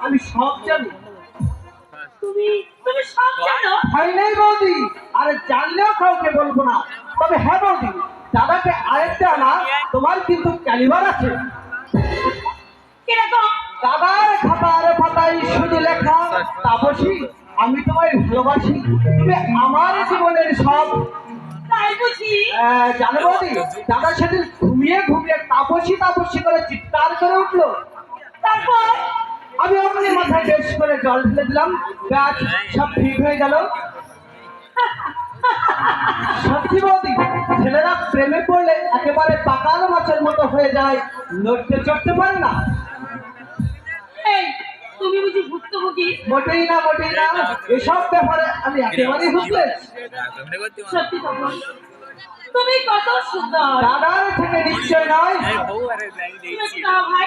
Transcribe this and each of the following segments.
আমি সব জানি। তুমি তুমি সব জানো? হয় নাই বৌদি? আরে জানলেও কাউকে বলব না। তবে হ্যাঁ বৌদি দাদাকে আরেকটা না তোমার কিন্তু ক্যালিবার আছে। কীরকম? দাদার খাতার পাতায় শুধু লেখা তাপসী আমি তোমায় ভালোবাসি। তুমি আমার জীবনের সব আহ, জানো বৌদি দাদা সেদিন ঘুমিয়ে ঘুমিয়ে তাপসী তাপসী করে চিৎকার করে উঠল। তারপর? আমি অমনি মাথায় বেশ করে জল ঢেলে দিলাম। গাছ সব ঠিক হয়ে গেল। সত্যি বৌদি ছেলেরা প্রেমে পড়লে একেবারে পাকাল মাছের মতো হয়ে যায়। নড়তে চড়তে পারে না। এই তুমি বুঝি ভুক্তভোগী? মোটেই না মোটেই না। এসব ব্যাপারে আমি একেবারেই বুঝতে সত্যি কথা তুমি কত সুন্দর। দাদার থেকে নিশ্চয় নয়। ভাই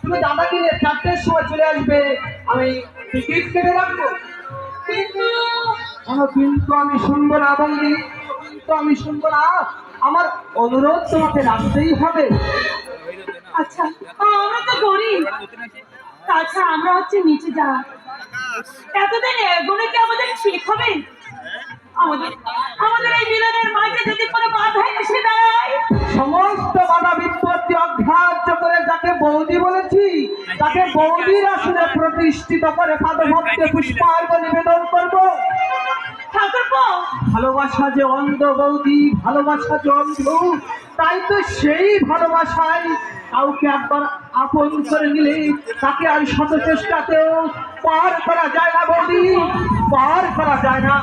তুমি দাদাকে নিয়ে চারটের সময় চলে আসবে, আমি টিকিট কেটে রাখব। কিন্তু কোনো আমি শুনব না বৌদি কিন্তু আমি শুনব না। আমার অনুরোধ তোমাকে রাখতেই হবে। আচ্ছা আমরা তো গরিব। তাছাড়া আমরা হচ্ছে নিচে যাওয়া এতদিন এগুলো কি আমাদের ঠিক হবে? আমাদের বৌদি বলেছি তাকে বৌদির আসলে প্রতিষ্ঠিত করে পাদভক্তে পুষ্পার্ঘ নিবেদন করব। ভালোবাসা যে অন্ধ বৌদি ভালোবাসা যে অন্ধ তাই তো সেই ভালোবাসায় কাউকে একবার আপন করে নিলে তাকে আর শত চেষ্টাতেও পার করা যায় না বৌদি পার করা যায় না।